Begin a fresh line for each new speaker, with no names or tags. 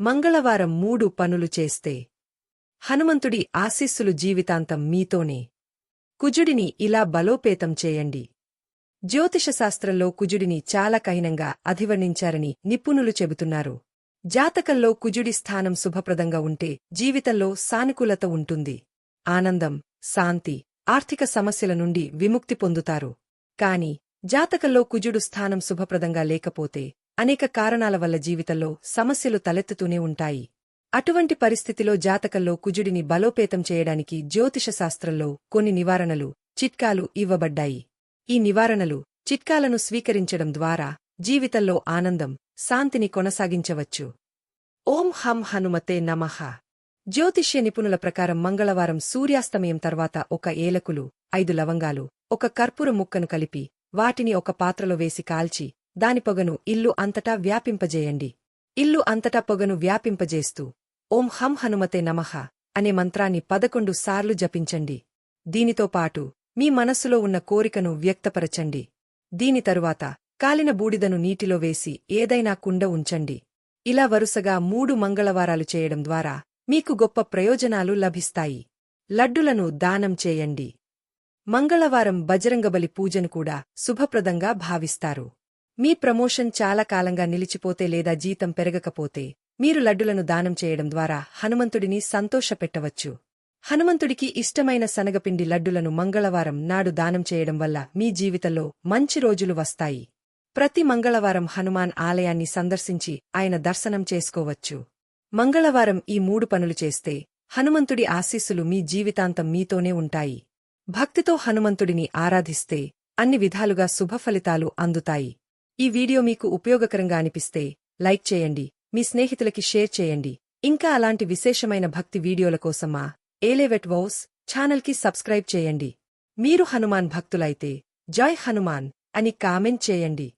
మంగళవారం మూడు పనులు చేస్తే. హనుమంతుడి ఆశీస్సులు జీవితాంతం మీతోనే. కుజుడిని ఇలా బలోపేతం చేయండి. జ్యోతిషశాస్త్రంలో కుజుడిని చాలా కఠినంగా అధివర్ణించారని నిపుణులు చెబుతున్నారు. జాతకంలో కుజుడి స్థానం శుభప్రదంగా ఉంటే జీవితంలో సానుకూలత ఉంటుంది. ఆనందం శాంతి ఆర్థిక సమస్యల నుండి విముక్తి పొందుతారు. కాని జాతకంలో కుజుడు స్థానం శుభప్రదంగా లేకపోతే అనేక కారణాల వల్ల జీవితంలో సమస్యలు తలెత్తుతూనే ఉంటాయి. అటువంటి పరిస్థితిలో జాతకంలో కుజుడిని బలోపేతం చేయడానికి జ్యోతిషశాస్త్రంలో కొన్ని నివారణలు చిట్కాలు ఇవ్వబడ్డాయి. ఈ నివారణలు చిట్కాలను స్వీకరించడం ద్వారా జీవితంలో ఆనందం శాంతిని కొనసాగించవచ్చు. ఓం హం హనుమతే నమః. జ్యోతిష్య నిపుణుల ప్రకారం మంగళవారం సూర్యాస్తమయం తర్వాత ఒక ఏలకులు ఐదు లవంగాలు ఒక కర్పూర ముక్కను కలిపి వాటిని ఒక పాత్రలో వేసి కాల్చి దాని పొగను ఇల్లు అంతటా వ్యాపింపజేయండి. ఇల్లు అంతటా పొగను వ్యాపింపజేస్తూ ఓం హం హనుమతే నమః అనే మంత్రాన్ని పదకొండు సార్లు జపించండి. దీనితో పాటు మీ మనస్సులో ఉన్న కోరికను వ్యక్తపరచండి. దీని తరువాత కాలిన బూడిదను నీటిలో వేసి ఏదైనా కుండ ఉంచండి. ఇలా వరుసగా మూడు మంగళవారాలు చేయడం ద్వారా మీకు గొప్ప ప్రయోజనాలు లభిస్తాయి. లడ్డులను దానం చేయండి. మంగళవారం బజరంగబలి పూజను కూడా శుభప్రదంగా భావిస్తారు. మీ ప్రమోషన్ చాలా కాలంగా నిలిచిపోతే లేదా జీతం పెరగకపోతే మీరు లడ్డులను దానం చేయడం ద్వారా హనుమంతుడిని సంతోషపెట్టవచ్చు. హనుమంతుడికి ఇష్టమైన శనగపిండి లడ్డులను మంగళవారం నాడు దానం చేయడం వల్ల మీ జీవితంలో మంచి రోజులు వస్తాయి. ప్రతి మంగళవారం హనుమాన్ ఆలయాన్ని సందర్శించి ఆయన దర్శనం చేసుకోవచ్చు. మంగళవారం ఈ మూడు పనులు చేస్తే హనుమంతుడి ఆశీస్సులు మీ జీవితాంతం మీతోనే ఉంటాయి. భక్తితో హనుమంతుడిని ఆరాధిస్తే అన్ని విధాలుగా శుభఫలితాలు అందుతాయి. ఈ వీడియో మీకు ఉపయోగకరంగా అనిపిస్తే లైక్ చేయండి మీ స్నేహితులకి షేర్ చేయండి. ఇంకా అలాంటి విశేషమైన భక్తి వీడియోల కోసమా ఏలేవెట్ వౌస్ ఛానల్కి సబ్స్క్రైబ్ చేయండి. మీరు హనుమాన్ భక్తులైతే జై హనుమాన్ అని కామెంట్ చేయండి.